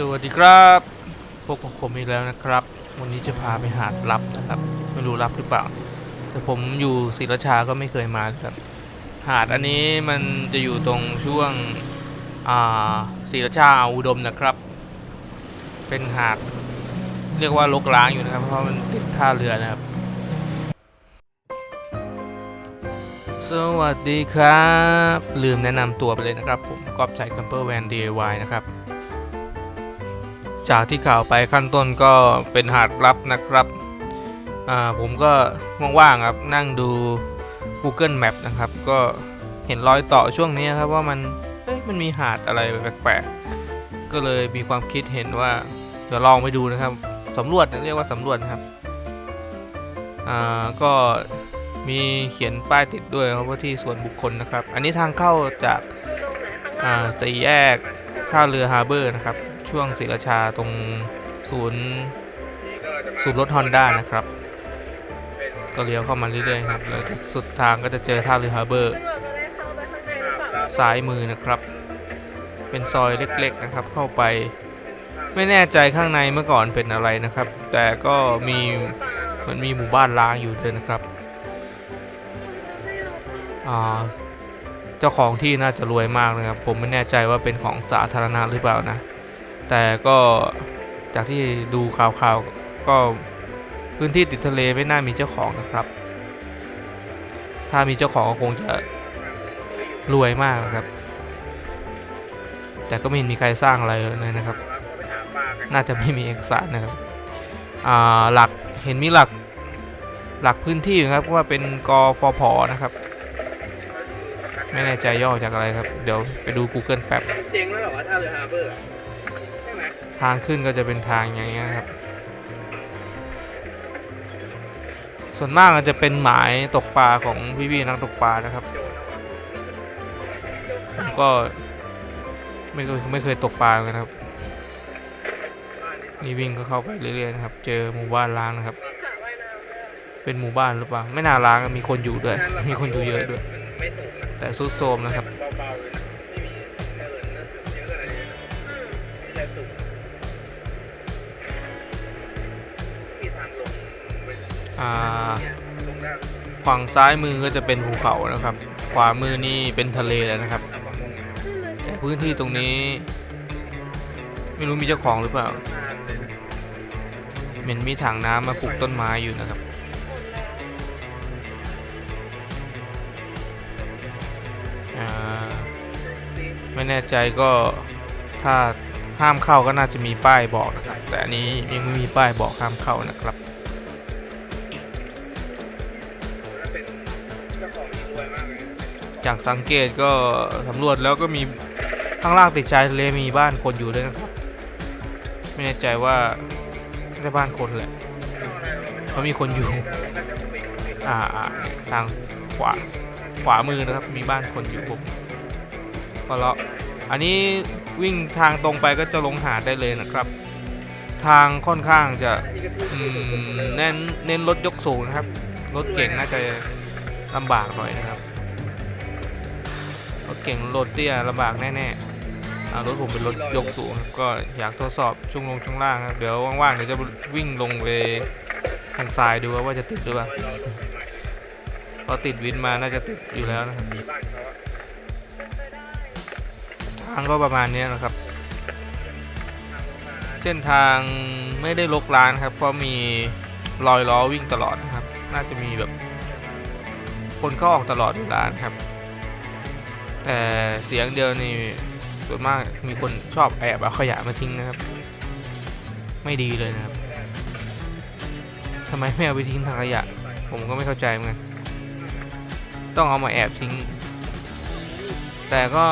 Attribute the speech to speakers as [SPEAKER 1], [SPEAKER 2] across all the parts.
[SPEAKER 1] สวัสดีครับพวกผมอีกแล้วนะครับ วันนี้จะพาไปหาดลับนะครับ ไม่รู้ลับหรือเปล่า แต่ผมอยู่ศรีราชาก็ไม่เคยมาครับ หาดอันนี้มันจะอยู่ตรงช่วงอ่าศรีราชาอุดมนะครับ เป็นหาดเรียกว่าลกล้างอยู่นะครับ เพราะมันติดท่าเรือนะครับ สวัสดีครับ ลืมแนะนำตัวไปเลยนะครับ ผมกอบชัยคัมเปอร์แวน DIY นะครับ จากที่ข่าวไปขั้นต้นก็เป็นหาดลับนะครับผมก็ว่างๆครับนั่งดู Google Map นะครับ ก็เห็นรอยต่อช่วงนี้ครับว่ามันเอ๊ะมันมีหาดอะไรแปลกๆ ก็เลยมีความคิดเห็นว่าเดี๋ยวลองไปดูนะครับสำรวจเรียกว่าสำรวจนะครับอ่าก็มีเขียนป้ายติดด้วยครับว่าที่ส่วนบุคคลนะครับ อันนี้ทางเข้าจากอ่าสี่แยกท่าเรือฮาร์เบอร์นะครับ ช่วงศรีราชาตรงศูนย์ศูนย์รถฮอนด้านะครับ ก็เลี้ยวเข้ามาเรื่อยๆครับแล้วสุดทางก็จะเจอท่าเรือฮาร์เบอร์
[SPEAKER 2] ด้เข้าไปข้างในหรือเปล่า
[SPEAKER 1] ซ้ายมือนะครับ เป็นซอยเล็กๆนะครับ เข้าไป ไม่แน่ใจข้างในเมื่อก่อนเป็นอะไรนะครับ แต่ก็มีเหมันมีหมู่บ้านล้างอยู่เลยนะครับเจ้าของที่น่าจะรวยมากนะครับ ผมไม่แน่ใจว่าเป็นของสาธารณะหรือเปล่านะ แต่ก็จากที่ดูข่าวๆก็พื้นที่ติดทะเลไม่น่ามีเจ้าของนะครับ ถ้ามีเจ้าของก็คงจะรวยมากนะครับ แต่ก็ไม่เห็นมีใครสร้างอะไรเลยนะครับ น่าจะไม่มีเอกสารนะครับอ่าหลักเห็นมีหลักหลักพื้นที่อยู่ครับว่าเป็นกฟผนะครับ ไม่แน่ใจย่อจากอะไรครับ เดี๋ยวไปดู Google แป๊บ
[SPEAKER 3] เจ๊งแล้วเหรอวะท่าเรือฮาร์เบอร์
[SPEAKER 1] ทางขึ้นก็จะเป็นทางอย่างเงี้ยครับ ส่วนมากอาจจะเป็นหมายตกปลาของพี่ๆนักตกปลานะครับผมก็ไม่เคยไม่เคยตกปลาเลยนะครับ นี่วิ่งก็เข้าไปเรื่อยๆนะครับ เจอหมู่บ้านล้างนะครับ เป็นหมู่บ้านหรือเปล่า ไม่น่าล้างมีคนอยู่ด้วย มีคนอยู่เยอะด้วย แต่ซุดโทมนะครับ ฝั่งซ้ายมือก็จะเป็นภูเขานะครับ ขวามือนี่เป็นทะเลแล้วนะครับ แต่พื้นที่ตรงนี้ ไม่รู้มีเจ้าของหรือเปล่า
[SPEAKER 3] เห
[SPEAKER 1] ม็นมีถังน้ำมาปลูกต้นไม้อยู่นะครับไม่แน่ใจก็ถ้าห้ามเข้าก็น่าจะมีป้ายบอกนะครับ แต่อันนี้ยังไม่มีป้ายบอกห้ามเข้านะครับ
[SPEAKER 3] จาก
[SPEAKER 1] สังเกตก็สำรวจแล้วก็มีข้างล่างติดชายทะเลมีบ้านคนอยู่ด้วยนะครับ ไม่แน่ใจว่าไม่ใช่บ้านคนแหละเพราะมีคนอยู่ อ่าทางขวาขวามือนะครับ มีบ้านคนอยู่ผมก็เลาะอันนี้วิ่งทางตรงไปก็จะลงหาดได้เลยนะครับ ทางค่อนข้างจะเน้นเน้นรถยกสูงนะครับรถเก่งน่าจะลำบากหน่อยนะครับ รถเก่งรถเตี้ยลำบากแน่ๆรถผมเป็นรถยกสูงก็อยากทดสอบช่วงลงช่วงล่างครับเดี๋ยวว่างๆเดี๋ยวจะวิ่งลงไปทางทรายดูว่าจะติดหรือเปล่าพอติดวินมาน่าจะติดอยู่แล้วนะครับทางก็ประมาณนี้นะครับ เส้นทางไม่ได้ลกล้านครับเพราะมีรอยล้อวิ่งตลอดนะครับ น่าจะมีแบบ คนเข้าออกตลอดเวลานครับ แต่เสียงเดียวนี่ส่วนมากมีคนชอบแอบเอาขยะมาทิ้งนะครับ ไม่ดีเลยนะครับทำไมไม่เอาไปทิ้งทางขยะ ผมก็ไม่เข้าใจเหมือนกันต้องเอามาแอบทิ้ง แต่ก็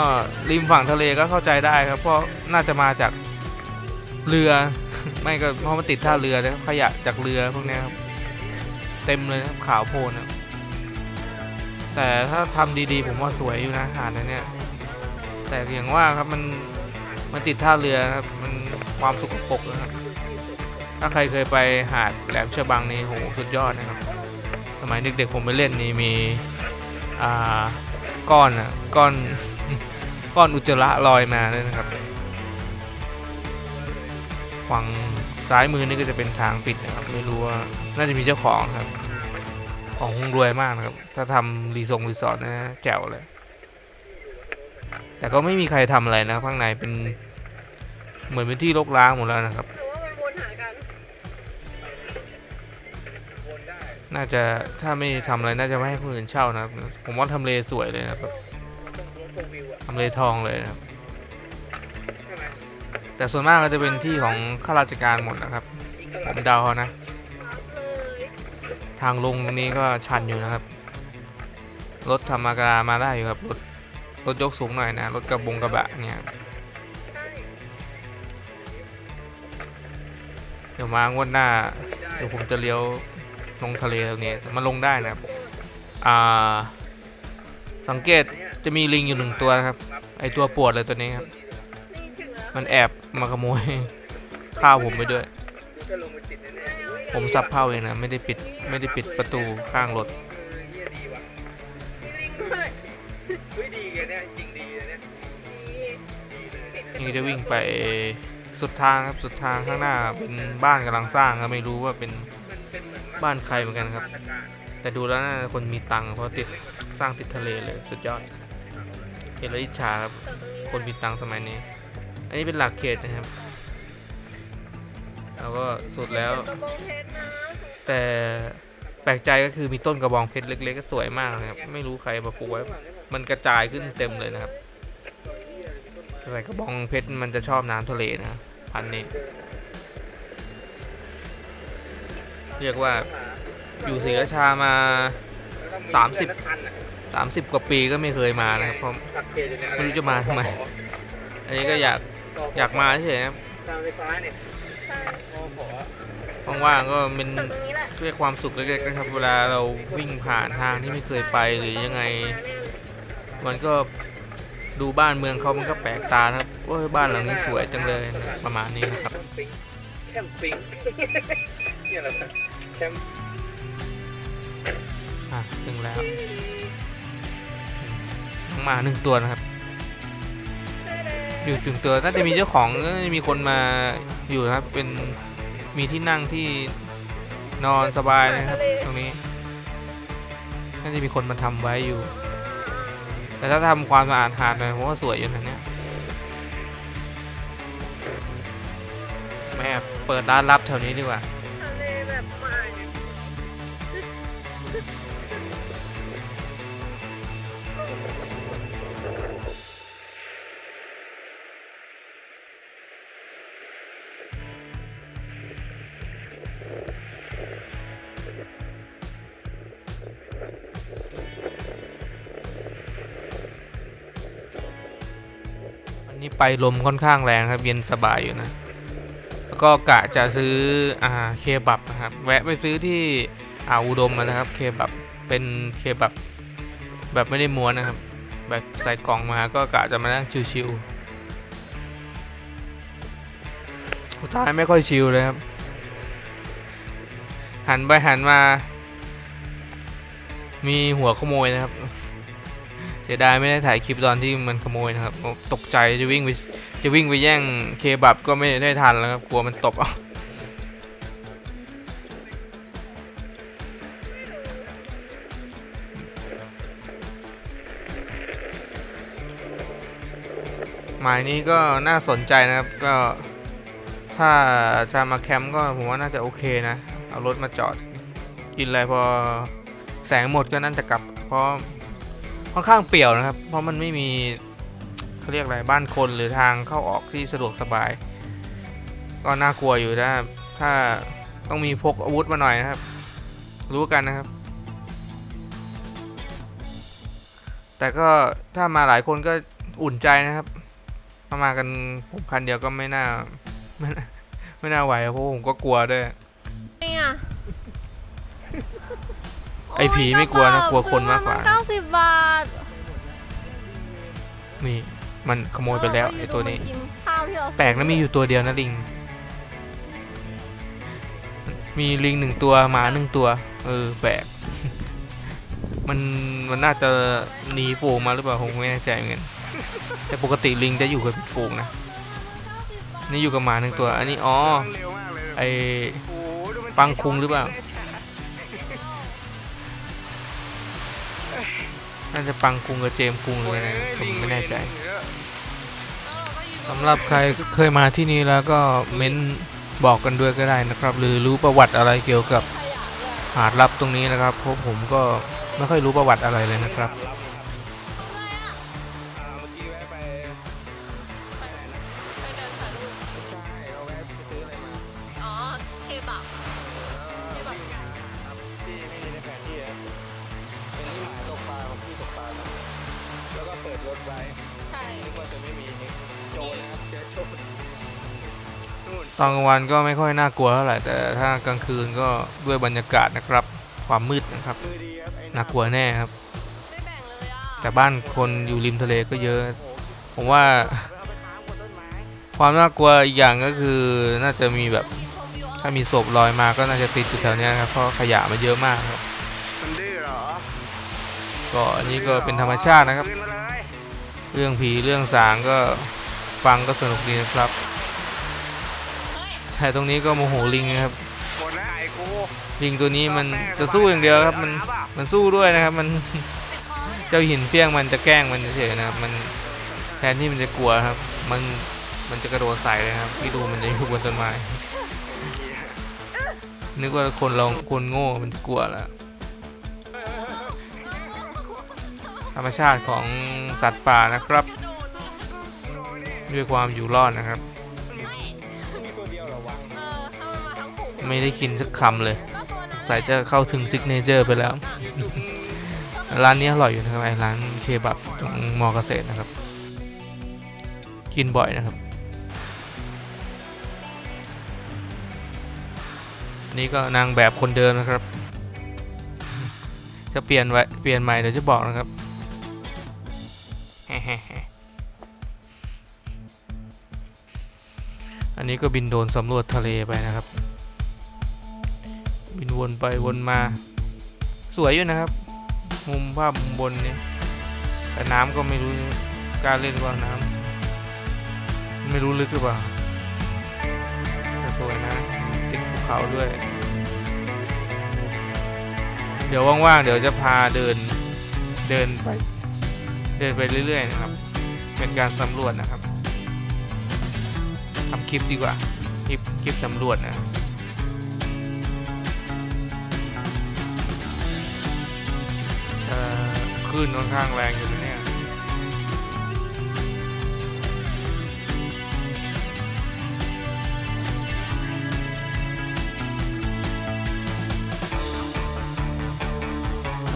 [SPEAKER 1] ริมฝั่งทะเลก็เข้าใจได้ครับ เพราะน่าจะมาจากเรือ ไม่ก็เพราะมันติดท่าเรือนะขยะจากเรือพวกนี้ครับ เต็มเลยนะครับขาวโพลนนะ แต่ถ้าทำดีๆ ผมว่าสวยอยู่นะหาดอันเนี้ยแต่อย่างว่าครับมันมันติดท่าเรือครับมันความสุกปกนะครับ ถ้าใครเคยไปหาดแหลมฉบังนี่โหสุดยอดนะครับ สมัยเด็กๆผมไปเล่นนี่มีอ่าก้อนอะก้อนก้อนอุจจาระลอยมาเลยนะครับฝั่งซ้ายมือนี่ก็จะเป็นทางปิดนะครับ ไม่รู้ว่าน่าจะมีเจ้าของครับ ของคงรวยมากนะครับ ถ้าทำรีสอร์ทรีสอร์ทนะแจ๋วเลย แต่ก็ไม่มีใครทำอะไรนะข้างในเป็น เหมือนเป็นที่รกร้างหมดแล้วนะครับ
[SPEAKER 2] น่า
[SPEAKER 1] จะถ้าไม่ทำอะไรน่าจะไม่ให้คนอื่นเช่านะครับ ผมว่าทำเลสวยเลยนะครับทำเลทองเลยนะครับ แต่ส่วนมากก็จะเป็นที่ของข้าราชการหมดนะครับ ผมเดาเอานะ ทางลงตรงนี้ก็ชันอยู่นะครับ รถธรรมดามาได้อยู่ครับ รถรถยกสูงหน่อยนะ รถกระบงกระบะเนี่ย เดี๋ยวมางวดหน้า เดี๋ยวผมจะเลี้ยวลงทะเลตรงนี้มันลงได้นะครับ อ่า สังเกตจะมีลิงอยู่หนึ่งตัวนะครับ ไอตัวปวดเลยตัวนี้ครับ มันแอบมาขโมยข้าวผมไปด้วย
[SPEAKER 3] ก็ลงไปติดแน่ๆ
[SPEAKER 1] ผมซับเผาเองนะไม่ได้ปิดไม่ได้ปิดประตูข้างรถ
[SPEAKER 3] เออเฮียดีว่ะ
[SPEAKER 2] มีลิงด้วย
[SPEAKER 3] เฮ้ยดีเลยเนี่ยจริงดีเลยเนี่ย
[SPEAKER 2] ดี
[SPEAKER 1] นี่จะวิ่งไปสุดทางครับสุดทางข้างหน้าเป็นบ้านกำลังสร้างก็ไม่รู้ว่าเป็น
[SPEAKER 3] มันเป็นเหมือน
[SPEAKER 1] บ้านใครเหมือนกันครับ
[SPEAKER 3] มาตรการ
[SPEAKER 1] แต่ดูแล้วน่าจะคนมีตังค์เพราะติดสร้างติดทะเลเลยสุดยอดเห็นแล้วอิจฉาครับ คนมีตังค์สมัยนี้ อันนี้เป็นหลักเขตนะครับ แล้วก็สุดแล้ว
[SPEAKER 2] กระบองเพชรนะ
[SPEAKER 1] แต่แปลกใจก็คือมีต้นกระบองเพชรเล็ก ๆ ก็สวยมากนะครับ ไม่รู้ใครมาปลูกไว้ มันกระจายขึ้นเต็มเลยนะครับแต่กระบองเพชรมันจะชอบน้ำทะเลนะ พันธุ์นี้เรียกว่าอยู่ศรีราชามาสามสิบ30 กว่าปีก็ไม่เคยมานะครับเพราะ ไม่รู้จะมาทำไม อันนี้ก็อยากอยากมาเฉยๆนะครับ
[SPEAKER 3] ทางไฟฟ้าเนี่ย
[SPEAKER 2] ใช่
[SPEAKER 3] พอขอ
[SPEAKER 1] ว่างๆก็เป็น
[SPEAKER 2] แต่ตรงนี้แหละ
[SPEAKER 1] เรียกความสุขเล็กๆนะครับ เวลาเราวิ่งผ่านทางที่ไม่เคยไปหรือยังไง มันก็ดูบ้านเมืองเขามันก็แปลกตานะครับโอ้ยบ้านหลังนี้สวยจังเลยนะประมาณนี้นะครับ
[SPEAKER 3] แคมปิ้งแคมปิ้งเนี่ยแหละแคม
[SPEAKER 1] อะถึงแล้วน้องหมาหนึ่งตัวนะครับ อยู่ถึงตัวน่าจะมีเจ้าของน่าจะมีคนมาอยู่นะครับเป็น มีที่นั่งที่นอนสบายนะครับ ตรงนี้ น่าจะมีคนมาทำไว้อยู่ แต่ถ้าทำความสะอาดหาดหน่อยผมว่าสวยอยู่นะเนี่ยแม่เปิดร้านลับแถวนี้ดีกว่า ไปลมค่อนข้างแรงครับเย็นสบายอยู่นะ แล้วก็กะจะซื้ออ่าเคบับนะครับแวะไปซื้อที่อ่าอุดมมานะครับเคบับเป็นเคบับแบบไม่ได้ม้วนนะครับ แบบใส่กล่องมาก็กะจะมานั่งชิวๆสุดท้ายไม่ค่อยชิวเลยครับ หันไปหันมา มีหัวขโมยนะครับ เสียดายไม่ได้ถ่ายคลิปตอนที่มันขโมยนะครับตกใจจะวิ่งไปจะวิ่งไปแย่งเคบับก็ไม่ได้ทันแล้วครับกลัวมันตบเอาหมายนี้ก็น่าสนใจนะครับก็ถ้าจะมาแคมป์ก็ผมว่าน่าจะโอเคนะ เอารถมาจอดกินอะไรพอแสงหมดก็น่าจะกลับ เพราะ ค่อนข้างเปี่ยวนะครับ เพราะมันไม่มีเขาเรียกอะไรบ้านคนหรือทางเข้าออกที่สะดวกสบาย ก็น่ากลัวอยู่ถ้าถ้าต้องมีพกอาวุธมาหน่อยนะครับ รู้กันนะครับ แต่ก็ถ้ามาหลายคนก็อุ่นใจนะครับถ้ามากันผมคันเดียวก็ไม่น่าไม่น่าไม่น่าไหวเพราะผมก็กลัวด้วย ไอ้ผีไม่กลัวนะกลัวคนมากกว่า
[SPEAKER 2] เก้าสิบบาท
[SPEAKER 1] นี่มันขโมยไปแล้วไอ้ตัวนี้
[SPEAKER 2] กินข้าวที่เรา
[SPEAKER 1] แปลกนะมีอยู่ตัวเดียวนะลิง มีลิงหนึ่งตัวหมาหนึ่งตัว เออแปลก มันมันน่าจะหนีฝูงมาหรือเปล่าผมไม่แน่ใจเหมือนกันแต่ปกติลิงจะอยู่กับฝูงนะนี่อยู่กับหมาหนึ่งตัว อันนี้อ๋อ
[SPEAKER 3] เร็วมากเลย
[SPEAKER 1] ไอ
[SPEAKER 3] โอ้โหดูมัน
[SPEAKER 1] ปังคุงหรือเปล่า น่าจะปังคุงกับเจมส์คุงเลยนะผมไม่แน่ใจสำหรับใครเคยมาที่นี่แล้วก็เม้นบอกกันด้วยก็ได้นะครับ หรือรู้ประวัติอะไรเกี่ยวกับ
[SPEAKER 2] ขยะด้วย
[SPEAKER 1] หาดลับตรงนี้นะครับเพราะผมก็ไม่ค่อยรู้ประวัติอะไรเลยนะครับ
[SPEAKER 3] ตอนก
[SPEAKER 1] ลางวันก็ไม่ค่อยน่ากลัวเท่าไหร่แต่ถ้ากลางคืนก็ด้วยบรรยากาศนะครับ ความมืดนะครับน่ากลัวแน่ครับ
[SPEAKER 2] แต่
[SPEAKER 1] บ้านคนอยู่ริมทะเลก็เยอะ ผมว่า
[SPEAKER 3] ค
[SPEAKER 1] วามน่ากลัวอีกอย่างก็คือน่าจะมีแบบถ้ามีศพลอยมาก็น่าจะติดอยู่แถวนี้ครับเพราะขยะมันเยอะมากครับก็อันนี้ก็เป็นธรรมชาตินะครับ
[SPEAKER 3] เลย
[SPEAKER 1] เรื่องผีเรื่องสางก็ฟังก็สนุกดีนะครับ
[SPEAKER 2] เฮ้ย
[SPEAKER 1] แต่ตรงนี้ก็โมโหลิงนะครับ
[SPEAKER 3] หมดแล้วไอ้กู
[SPEAKER 1] ลิงตัวนี้มันจะสู้อย่างเดียวครับมันมันสู้ด้วยนะครับมัน
[SPEAKER 2] ติดคอเนี่ย
[SPEAKER 1] เจ้าหินเฟี้ยงมันจะแกล้งมันเฉยๆนะครับ มันแทนที่มันจะกลัวครับ มันมันจะกระโดดใส่เลยครับพี่ดูมันจะอยู่บนต้นไม้นึกว่าคนเราคนโง่มันจะกลัวแล้วธรรมชาติของสัตว์ป่านะครับ ด้วยความอยู่รอดนะครับ ไม่ได้กินสักคำเลย
[SPEAKER 2] ก็ตัวนั้น
[SPEAKER 1] ใส่จะเข้าถึงซิกเนเจอร์ไปแล้ว ร้านนี้อร่อยอยู่นะครับไอ้ร้านเคบับตรงมอเกษตรนะครับ กินบ่อยนะครับอันนี้ก็นางแบบคนเดิมนะครับจะเปลี่ยนไว้เปลี่ยนใหม่เดี๋ยวจะบอกนะครับอันนี้ก็บินโดรนสำรวจทะเลไปนะครับ บินวนไปวนมา สวยอยู่นะครับ มุมภาพมุมบนเนี่ยแต่น้ำก็ไม่รู้การเล่นหรือเปล่าน้ำไม่รู้ลึกหรือเปล่าแต่สวยนะติดภูเขาด้วย เดี๋ยวว่างๆเดี๋ยวจะพาเดินเดินไป เดินไปเรื่อย ๆ นะครับ เป็นการสำรวจนะครับทำคลิปดีกว่า คลิปคลิปสำรวจนะ เอ่อคลื่นค่อนข้างแรงอยู่นะเนี่ย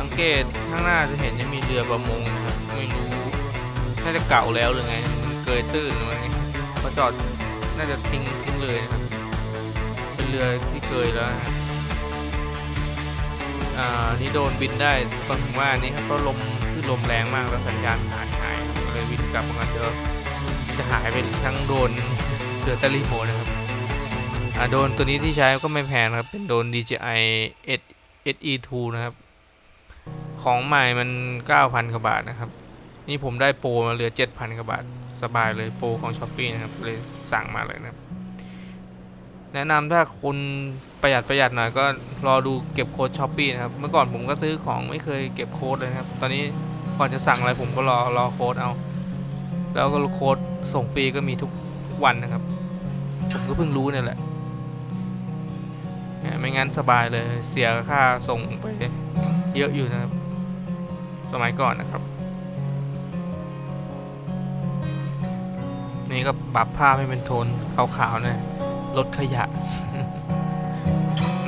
[SPEAKER 1] สังเกตข้างหน้าจะเห็นจะมีเรือประมงนะครับไม่รู้น่าจะเก่าแล้วหรือไงมันเกยตื้นหรือไงเขาจอดน่าจะทิ้งทิ้งเลยนะครับเป็นเรือที่เกยแล้วนะครับ อ่านี่โดนบินได้บางว่านี่ครับเพราะลมคือลมแรงมากแล้วสัญญาณหายหายก็เลยบินกลับมาเดี๋ยวจะหายไปทั้งโดนเหลือต่รีโมนะครับอ่าโดนตัวนี้ที่ใช้ก็ไม่แพงครับเป็นโดน DJI SE2 นะครับ ของใหม่มัน 9,000กว่าบาทนะครับ นี่ผมได้โปรมาเหลือ 7,000กว่าบาท สบายเลยโปรของ s h อ p e e นะครับเลยสั่งมาเลยนะครับ แนะนำถ้าคุณประหยัดประหยัดหน่อยก็รอดูเก็บโค้ดช้อปปี้นะครับ เมื่อก่อนผมก็ซื้อของไม่เคยเก็บโค้ดเลยครับ ตอนนี้ก่อนจะสั่งอะไรผมก็รอรอโค้ดเอา แล้วก็โค้ดส่งฟรีก็มีทุกวันนะครับ ผมก็เพิ่งรู้เนี่ยแหละ ไม่งั้นสบายเลยเสียค่าส่งไปเยอะอยู่นะครับ สมัยก่อนนะครับ นี่ก็ปรับภาพให้เป็นโทนขาวๆหนะ ลดขยะ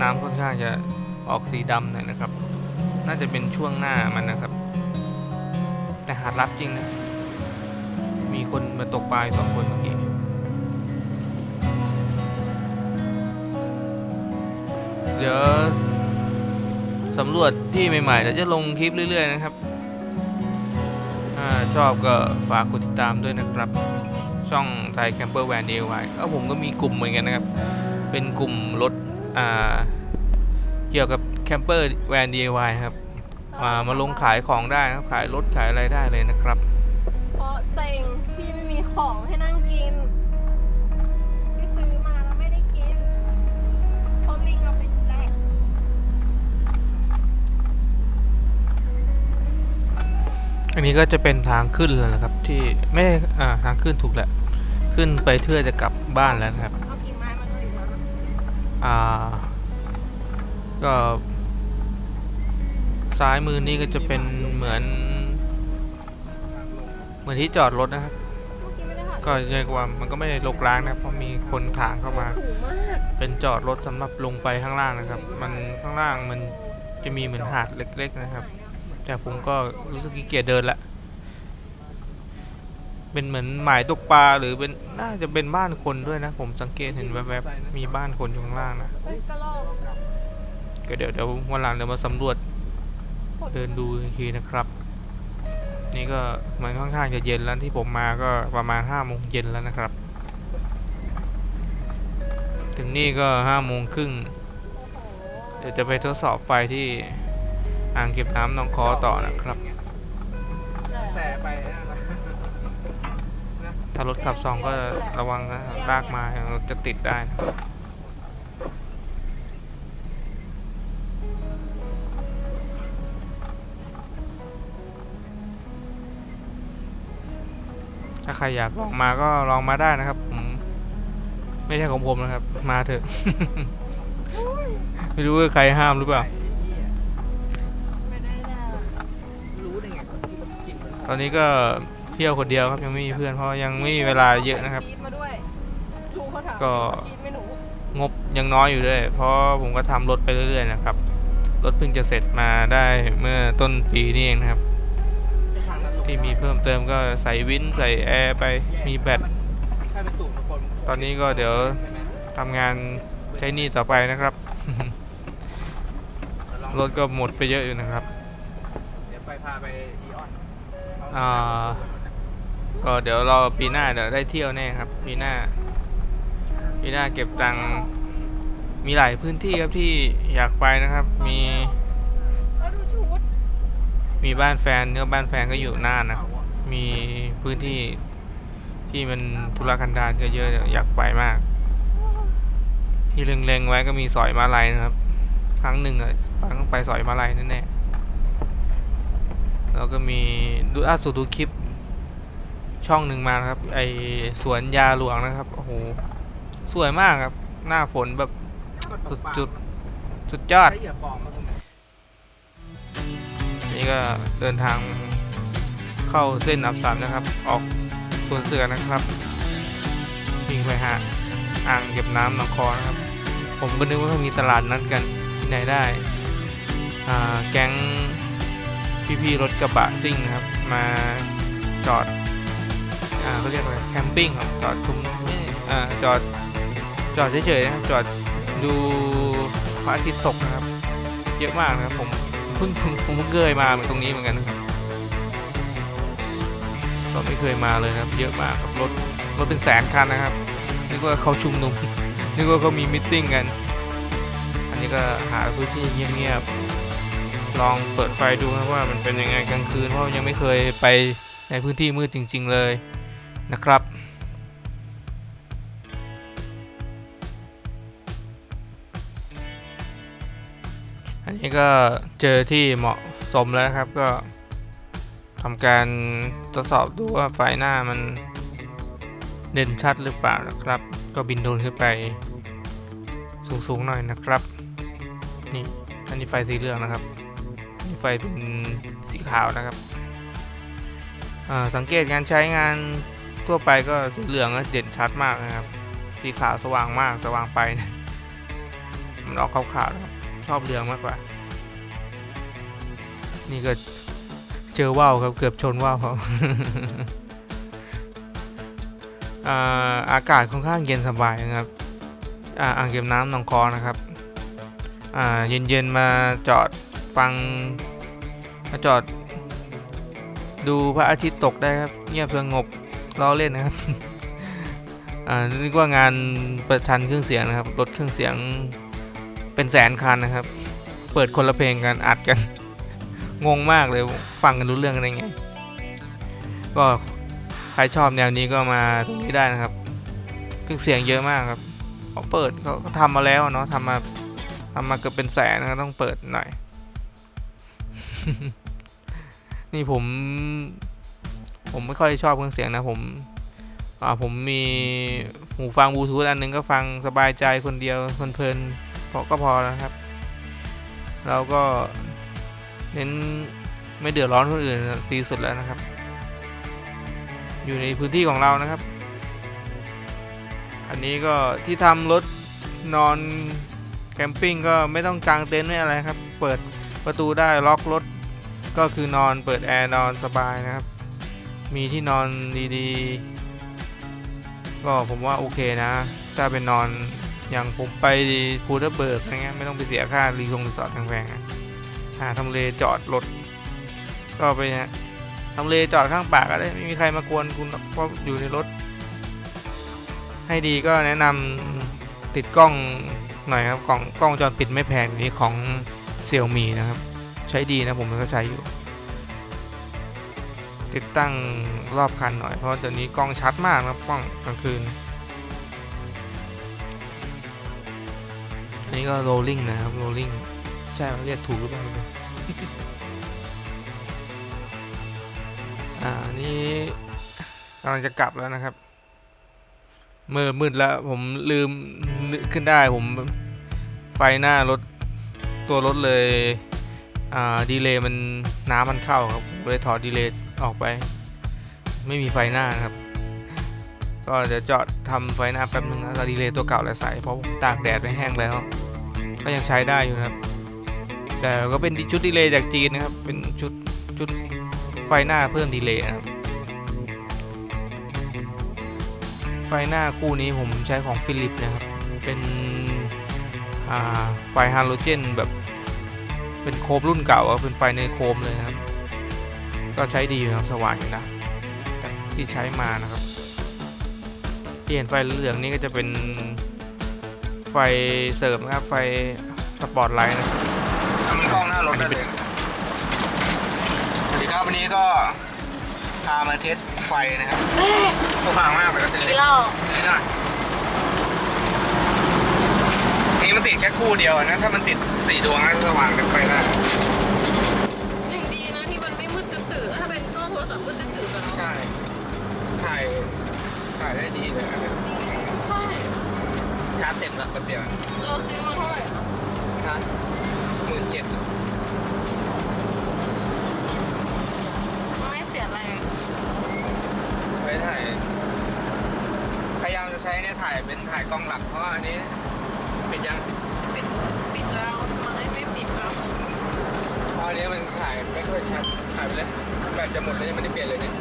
[SPEAKER 1] น้ำค่อนข้างจะออกสีดำหน่อยนะครับ น่าจะเป็นช่วงหน้ามันนะครับ แต่หาดรับจริงนะ มีคนมาตกปลายสองคนเมื่อกี้เดี๋ยวสำรวจที่ใหม่ๆเดี๋ยวจะลงคลิปเรื่อย ๆ นะครับถ้าชอบก็ฝากกดติดตามด้วยนะครับ ช่องไทยแคมเปอร์แวนดีไว้ก็ผมก็มีกลุ่มเหมือนกันนะครับ เป็นกลุ่มรถอ่าเกี่ยวกับแคมเปอร์แวน DIY ครับมามาลงขายของได้นะครับ ขายรถขายอะไรได้เลยนะครับ
[SPEAKER 2] เพราะเซ็งพี่ไม่มีของให้นั่งกิน
[SPEAKER 1] อันนี้ก็จะเป็นทางขึ้นแล้วนะครับ ที่ไม่อ่าทางขึ้นถูกแหละ ขึ้นไปเพื่อจะกลับบ้านแล้วนะครับ
[SPEAKER 2] เอากิ่งไม้มาด้วยอีกมั้ง
[SPEAKER 1] อ่า ก็ซ้ายมือนี่ก็จะเป็นเหมือน เหมือนที่จอดรถนะครับ
[SPEAKER 2] เมื่อกี้ไม่ได้ถ่าย
[SPEAKER 1] ก็เรียกว่ามันก็ไม่ได้ลกล้างนะครับเพราะมีคนถางเข้ามา
[SPEAKER 2] สูงมาก
[SPEAKER 1] เป็นจอดรถสำหรับลงไปข้างล่างนะครับ มันข้างล่างมันจะมีเหมือนหาดเล็ก ๆ นะครับ แต่ผมก็รู้สึกขี้เกียจเดินละ เป็นเหมือนหมายตกปลาหรือเป็นน่าจะเป็นบ้านคนด้วยนะ ผมสังเกตเห็นแวบๆมีบ้านคนอยู่ข้างล่างนะ
[SPEAKER 2] เฮ้ยกระรอก
[SPEAKER 1] ก็เดี๋ยวเดี๋ยววันหลังเดี๋ยวมาสำรวจ เดินดูอีกทีนะครับ นี่ก็มันค่อนข้างจะเย็นแล้วที่ผมมาก็ประมาณห้าโมงเย็นแล้วนะครับ ถึงนี่ก็ห้าโมงครึ่งเดี๋ยวจะไปทดสอบไฟที่ อ่างเก็บน้ำหนองคอต่อนะครับ
[SPEAKER 3] แต่ไปนั่นนะ
[SPEAKER 1] ถ้ารถขับซองก็ระวังนะลากมารถจะติดได้นะถ้าใครอยากลองมาก็ลองมาได้นะครับผมไม่ใช่ของผมนะครับ มาเถอะ ไม่รู้ว่าใครห้ามหรือเปล่า ตอนนี้ก็เที่ยวคนเดียวครับยังไม่มีเพื่อนเพราะยังไม่มีเวลาเยอะนะครับ
[SPEAKER 2] ชีสมาด้วยลุงเขาถาม
[SPEAKER 1] ก็
[SPEAKER 2] เอาชีสไหม่หนู
[SPEAKER 1] งบยังน้อยอยู่ด้วยเพราะผมก็ทำรถไปเรื่อยๆนะครับ รถเพิ่งจะเสร็จมาได้เมื่อต้นปีนี่เองนะครับ
[SPEAKER 3] ทางนั้นลง
[SPEAKER 1] ที่มีเพิ่มเติมก็ใส่วินใส่แอร์ไปมีแบต
[SPEAKER 3] ถ้าเป็นสูตรของคน
[SPEAKER 1] ตอนนี้ก็เดี๋ยวทำงานใช้หนี่ต่อไปนะครับ รถก็หมดไปเยอะอยู่นะครับ
[SPEAKER 3] เดี๋ยวไปพาไป อ่า
[SPEAKER 1] ก็เดี๋ยวรอปีหน้าเดี๋ยวได้เที่ยวแน่ครับ ปีหน้า ปีหน้าเก็บตังค์มีหลายพื้นที่ครับที่อยากไปนะครับ มีมีบ้านแฟนเนื้อบ้านแฟนก็อยู่น่านนะครับมีพื้นที่ที่มันธุรกันดารเยอะๆอยากไปมาก ที่เล็งๆไว้ก็มีสอยมาลัยนะครับ ครั้งหนึ่งอะต้องไปสอยมาลัยแน่ๆ แล้วก็มีดูล่าสุดดูคลิป ช่องหนึ่งมาครับ ไอสวนยาหลวงนะครับ โอ้โห สวยมากครับ หน้าฝนแบบสุดจุดสุดยอด นี่ก็เดินทางเข้าเส้นอับสามนะครับ ออกสวนเสือนะครับวิ่งไปหาอ่างเก็บน้ำหนองคอนะครับ ผมก็นึกว่าเขามีตลาดนัดกันที่ไหนได้ อ่า แก๊ง พี่ๆรถกระบะซิ่งนะครับ มาจอดอ่าเขาเรียกอะไรแคมปิ้งครับจอดชุมไม่อ่าจอดจอดเฉยๆนะครับจอดดูพระอาทิตย์ตกนะครับ เยอะมากนะครับผมเพิ่งผมเพิ่งเคยมาตรงนี้เหมือนกันนะครับก็ไม่เคยมาเลยนะครับ เยอะมากครับรถรถเป็นแสนคันนะครับนึกว่าเขาชุมนุมนึกว่าเขามีมิทติ้งกัน อันนี้ก็หาพื้นที่เงียบๆ ลองเปิดไฟดูนะว่ามันเป็นยังไงกลางคืนเพราะยังไม่เคยไปในพื้นที่มืดจริง ๆเลยนะครับอันนี้ก็เจอที่เหมาะสมแล้วครับก็ทำการทดสอบดูว่าไฟหน้ามันเด่นชัดหรือเปล่านะครับ ก็บินโดนขึ้นไปสูงๆหน่อยนะครับ นี่อันนี้ไฟสีเหลืองนะครับ ไฟเป็นสีขาวนะครับสังเกตการใช้งานทั่วไปก็สีเหลืองเด่นชัดมากนะครับ สีขาวสว่างมากสว่างไปนะมันออกขาวๆนะครับชอบเรืองมากกว่า นี่ก็เจอว่าวครับเกือบชนว่าวครับอาอากาศค่อนข้างเย็นสบายนะครับอ่างเก็บน้ำหนองคอนะครับเย็นๆมาจอด ฟัง มาจอด ดูพระอาทิตย์ตกได้ครับ เงียบสงบล้อเล่นนะครับ อ่านึกว่างานประชันเครื่องเสียงนะครับรถเครื่องเสียงเป็นแสนคันนะครับ เปิดคนละเพลงกันอัดกัน งงมากเลยฟังกันรู้เรื่องกันได้ไง ก็ใครชอบแนวนี้ก็มาตรงนี้ได้นะครับ เครื่องเสียงเยอะมากครับเขาเปิดเขาทำมาแล้วเนาะทำมาทำมาเกือบเป็นแสนนะต้องเปิดหน่อย นี่ผม ผมไม่ค่อยชอบเครื่องเสียงนะผม อ่าผมมีหูฟังบลูทูธอันหนึงก็ฟังสบายใจคนเดียวเพลินๆพอก็พอแล้วครับ เราก็เน้นไม่เดือดร้อนคนอื่นดีสุดแล้วนะครับ อยู่ในพื้นที่ของเรานะครับ อันนี้ก็ที่ทำรถนอนแคมปิ้งก็ไม่ต้องกางเต็นท์ไม่อะไรครับ เปิดประตูได้ล็อกรถ ก็คือนอนเปิดแอร์นอนสบายนะครับ มีที่นอนดีๆ ก็ผมว่าโอเคนะ ถ้าเป็นนอนอย่างผมไปพูเดอร์เบิร์กอะไรเงี้ยไม่ต้องไปเสียค่ารีสอร์ทรีสอร์ทแพงๆหาทำเลจอดรถก็ไปฮะทำเลจอดข้างปากก็ได้ไม่มีใครมากวนคุณกเพราะอยู่ในรถ ให้ดีก็แนะนำติดกล้องหน่อยครับกล้องกล้องวงจอปิดไม่แพงนี้ของเซี่ยมีนะครับ ใช้ดีนะผมก็ใช้อยู่ ติดตั้งรอบคันหน่อยเพราะเดี๋ยวนี้กล้องชัดมากนะครับกล้องกลางคืน อันนี้ก็ rolling นะครับ rolling ใช่ไหมเรียกถูกหรือเปล่าดูอ่านี่กำลังจะกลับแล้วนะครับมืดมืดแล้วผมลืมขึ้นได้ผมไฟหน้ารถตัวรถเลย ดีเลย์มันน้ำมันเข้าครับผมเลยถอดดีเลย์ออกไป ไม่มีไฟหน้านะครับ ก็เดี๋ยวจอดทำไฟหน้าแป๊บนึงแล้วดีเลย์ตัวเก่าแล้วใส่เพราะตากแดดไปแห้งแล้ว ก็ยังใช้ได้อยู่นะครับ แต่ก็เป็นชุดดีเลย์จากจีนนะครับ เป็นชุดชุดไฟหน้าเพิ่มดีเลย์นะครับไฟหน้าคู่นี้ผมใช้ของฟิลิปนะครับ เป็นไฟฮาโลเจนแบบ เป็นโคมรุ่นเก่าอะเป็นไฟในโคมเลยนะครับ ก็ใช้ดีอยู่นะครับสว่างอยู่นะจากที่ใช้มานะครับ ที่เห็นไฟเหลืองๆนี่ก็จะเป็นไฟเสริมนะครับ ไฟสปอตไลท์นะครับทำกล้องหน้ารถได้เลยสวัสดีครับวันนี้ก็พามาเทสไฟนะครับสว่างมากเลยก็เทส
[SPEAKER 2] อีกแล้ว
[SPEAKER 1] นี่หน่อยนี่มันติดแค่คู่เดียวนะ ถ้ามันติดสี่ดวงก็สว่างเป็นไฟหน้า
[SPEAKER 2] ยังดีนะที่มันไม่มืดตื่นๆถ้าเป็นกล้องโทรศัพท์มืดตื่นๆแบบ
[SPEAKER 1] ใช่ถ่ายถ่ายได้ดีเลยนะ
[SPEAKER 2] ใช่
[SPEAKER 1] ชาร์จเต็มแล้วแป๊บเดียว
[SPEAKER 2] เราซื้อมาเท่าไหร่คะ
[SPEAKER 1] ชาร์จหมื่นเจ็ด
[SPEAKER 2] ไม่เสียแรง
[SPEAKER 1] ไว้ถ่ายพยายามจะใช้เนี่ยถ่ายเป็นถ่ายกล้องหลัก หมดแล้วยังไม่ได้เปลี่ยนเลยเนี่ย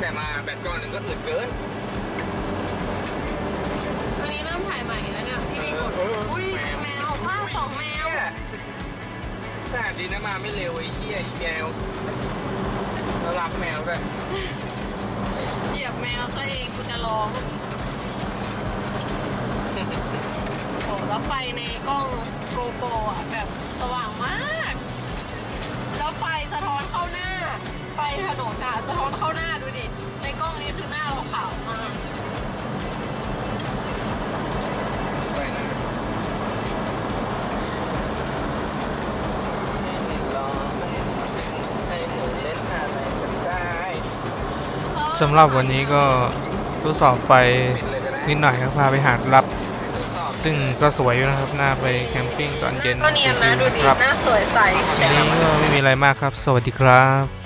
[SPEAKER 1] แต่มาแบตก้อนหนึ่งก็อืดเกิน
[SPEAKER 2] อันนี้เริ่มถ่ายใหม่แล้วเนี่ยที่นี่กด
[SPEAKER 1] เออเออ
[SPEAKER 2] อุ้ย
[SPEAKER 1] แมว
[SPEAKER 2] แมวภาคสองแมว
[SPEAKER 1] เนี่ยแสบดีนะมาไม่เร็วไอ้เหี้ยไอ้แมวเรารักแมวด้วย
[SPEAKER 2] เหยียบแมวซะเองกูจะร้องโอ้แล้วไฟในกล้องโกโปรอะแบบสว่างมาก ถนนอะสะท้อนเข้าหน้าดูดิ ในกล้องนี้คือหน้าเราขาวมาก
[SPEAKER 1] ไปนะให้รอให้หนูเล่นอะไรกันได้สำหรับวันนี้ก็ทดสอบไฟนิดหน่อยครับพาไปหาดรับ ซึ่งก็สวยอยู่นะครับน่าไปแคมปิ้งตอนเย็น
[SPEAKER 2] ก็เนียนนะ
[SPEAKER 1] ชิ
[SPEAKER 2] ดู
[SPEAKER 1] วๆ
[SPEAKER 2] ดิ
[SPEAKER 1] ครับ
[SPEAKER 2] หน้าสวยใส
[SPEAKER 1] วันนี้ก็ไม่มีอะไรมากครับ สวัสดีครับ